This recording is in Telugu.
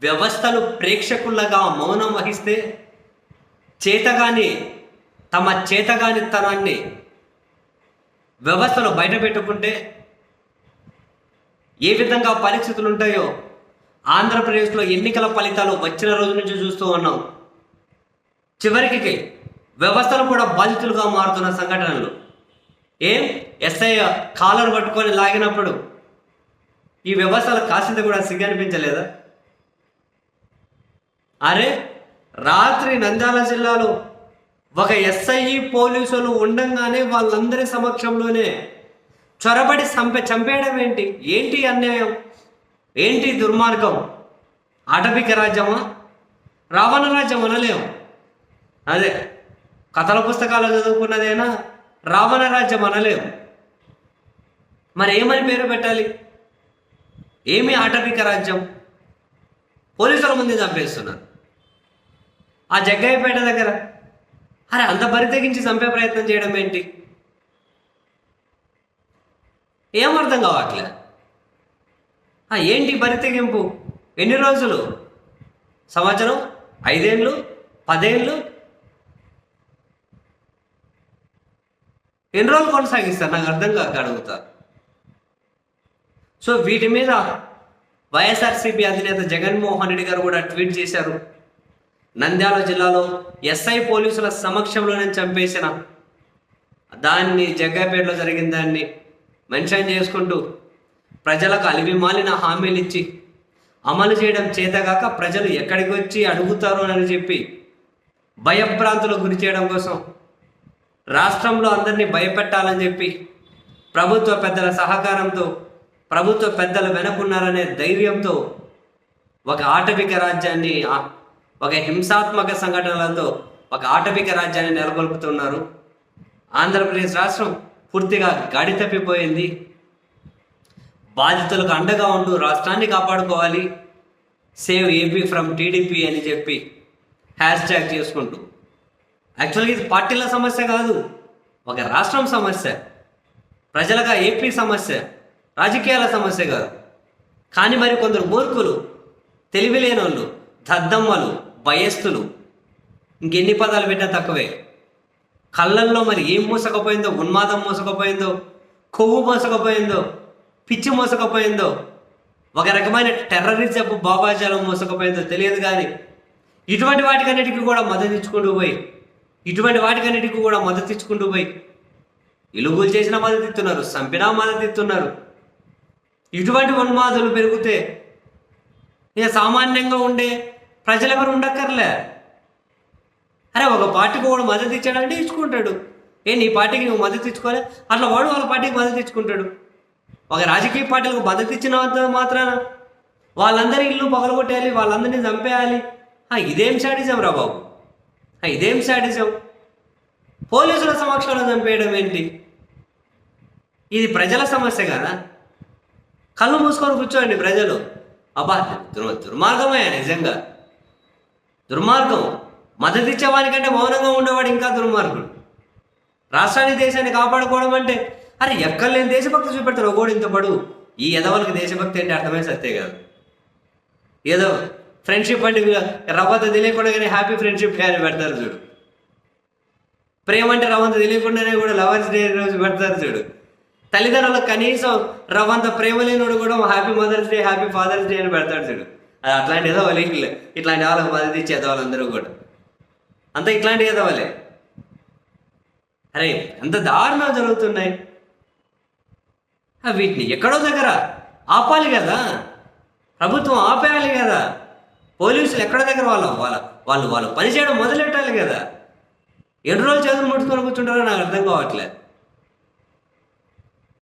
వ్యవస్థలు ప్రేక్షకులగా మౌనం వహిస్తే చేతగాని తమ చేతగానితనాన్ని వ్యవస్థలో బయట పెట్టుకుంటే ఏ విధంగా పరిస్థితులు ఉంటాయో ఆంధ్రప్రదేశ్లో ఎన్నికల ఫలితాలు వచ్చిన రోజు నుంచి చూస్తూ ఉన్నాం. చివరికి వ్యవస్థలు కూడా బాధితులుగా మారుతున్న సంఘటనలు. ఏం? ఎస్ఐ కాలర్ పట్టుకొని లాగినప్పుడు ఈ వ్యవస్థలు కాసింత కూడా సిగ్గు అనిపించలేదా? అరే రాత్రి నంద్యాల జిల్లాలో ఒక ఎస్ఐ పోలీసులు ఉండంగానే వాళ్ళందరి సమక్షంలోనే చొరబడి చంపే చంపేయడం ఏంటి? ఏంటి అన్యాయం? ఏంటి దుర్మార్గం? అటవిక రాజ్యమా? రావణ రాజ్యం అనలేము అదే కథల పుస్తకాలు చదువుకున్నదేనా? రావణ రాజ్యం అనలేము మరి ఏమని పేరు పెట్టాలి? ఏమి ఆటవిక రాజ్యం? పోలీసుల ముందు చంపేస్తున్నారు. ఆ జగ్గయ్యపేట దగ్గర. అరే అంత బరి తెగించి చంపే ప్రయత్నం చేయడం ఏంటి? ఏం అర్థం కావట్లే? ఆ, ఏంటి బరి తెగింపు ఎన్ని రోజులు? సంవత్సరం? ఐదేళ్ళు? పదేళ్ళు? ఎన్ని రోజులు కొనసాగిస్తారు? నాకు అర్థం కాక అడుగుతా. సో వీటి మీద వైఎస్ఆర్సీపీ అధినేత జగన్మోహన్ రెడ్డి గారు కూడా ట్వీట్ చేశారు. నంద్యాల జిల్లాలో ఎస్ఐ పోలీసుల సమక్షంలోనే చంపేసిన. దాన్ని జగ్గాపేటలో జరిగిన దాన్ని మెన్షన్ చేసుకుంటూ ప్రజలకు అలివి మాలిన హామీలు ఇచ్చి అమలు చేయడం చేతగాక ప్రజలు ఎక్కడికి వచ్చి అడుగుతారు అని చెప్పి భయభ్రాంతులకు గురి చేయడం కోసం రాష్ట్రంలో అందరినీ భయపెట్టాలని చెప్పి ప్రభుత్వ పెద్దల సహకారంతో ప్రభుత్వ పెద్దలు వెనకున్నారనే ధైర్యంతో ఒక ఆటవిక రాజ్యాన్ని ఒక హింసాత్మక సంఘటనలతో ఒక ఆటవిక రాజ్యాన్ని నెలకొల్పుతున్నారు. ఆంధ్రప్రదేశ్ రాష్ట్రం పూర్తిగా గాడి తప్పిపోయింది బాధితులకు అండగా ఉంటూ రాష్ట్రాన్ని కాపాడుకోవాలి. సేవ్ ఏపీ ఫ్రమ్ టీడీపీ అని చెప్పి హ్యాష్ ట్యాగ్ చేసుకుంటూ. యాక్చువల్గా ఇది పార్టీల సమస్య కాదు ఒక రాష్ట్రం సమస్య. ప్రజలుగా ఏపీ సమస్య రాజకీయాల సమస్య కాదు. కానీ మరి కొందరు మూర్ఖులు తెలివి లేనోళ్ళు దద్దమ్మలు భయస్థులు ఇంకెన్ని పదాలు పెట్టినా తక్కువే. కళ్ళల్లో మరి ఏం మోసకపోయిందో ఉన్మాదం మోసకపోయిందో కొవ్వు మోసకపోయిందో పిచ్చి మోసకపోయిందో ఒక రకమైన టెర్రరిజం బాబాజాలం మోసకపోయిందో తెలియదు కానీ ఇటువంటి వాటికన్నిటికీ కూడా మద్దతు ఇచ్చుకుంటూ పోయి ఇటువంటి వాటికన్నిటికీ కూడా మద్దతు ఇచ్చుకుంటూ పోయి ఇలుగులు చేసిన మద్దతు ఇస్తున్నారు చంపినా మద్దతు ఇస్తున్నారు ఇటువంటి ఉన్మాదులు పెరిగితే ఇక సామాన్యంగా ఉండే ప్రజలు ఎవరు ఉండక్కర్లే. అరే ఒక పార్టీకి వాడు మద్దతు ఇచ్చాడంటే ఇచ్చుకుంటాడు. ఏ నీ పార్టీకి నువ్వు మద్దతు ఇచ్చుకోవాలి? అట్లా వాడు వాళ్ళ పార్టీకి మద్దతు ఇచ్చుకుంటాడు. ఒక రాజకీయ పార్టీలకు మద్దతు ఇచ్చిన మాత్రాన వాళ్ళందరి ఇల్లు పగలగొట్టేయాలి వాళ్ళందరినీ చంపేయాలి. ఇదేం శాడిజం రా బాబు? ఇదేం శాడిజం పోలీసుల సమక్షంలో చంపేయడం ఏంటి? ఇది ప్రజల సమస్య కదా? కళ్ళు మూసుకొని కూర్చోండి ప్రజలు. అబ్బా దుర్ దుర్మార్గమే నిజంగా. దుర్మార్గం. మద్దతు ఇచ్చేవానికంటే మౌనంగా ఉండేవాడు ఇంకా దుర్మార్గుడు. రాష్ట్రాన్ని దేశాన్ని కాపాడుకోవడం అంటే అరే ఎక్కడ లేని దేశభక్తి చూపెడతారు ఒకడు ఇంత పడు. ఈ ఎదవలకి దేశభక్తి అంటే అర్థమే సత్తే కాదు. ఏదో ఫ్రెండ్షిప్ అంటే రవ్వంత తెలియకుండా కానీ హ్యాపీ ఫ్రెండ్షిప్ కానీ అని పెడతారు చూడు. ప్రేమ అంటే రవ్వంత తెలియకుండానే కూడా లవర్స్ డే రోజు పెడతారు చూడు. తల్లిదండ్రులకు కనీసం రవ్వంత ప్రేమ లేనివాడు కూడా happy Mother's Day happy Father's Day అని పెడతాడు చూడు. అట్లాంటి ఏదో వాళ్ళు ఇట్లాంటి వాళ్ళకి మద్దతు ఇచ్చేది వాళ్ళందరూ కూడా. అంతా ఇట్లాంటి ఏదో వాళ్ళే అరే ఎంత దారుణాలు జరుగుతున్నాయి. వీటిని ఎక్కడో దగ్గర ఆపాలి కదా. ప్రభుత్వం ఆపేయాలి కదా. పోలీసులు ఎక్కడ దగ్గర వాళ్ళ వాళ్ళ వాళ్ళు వాళ్ళు పని చేయడం మొదలెట్టాలి కదా. ఎన్ని రోజులు చదువు ముట్టుకొని కూర్చుంటారో నాకు అర్థం కావట్లేదు.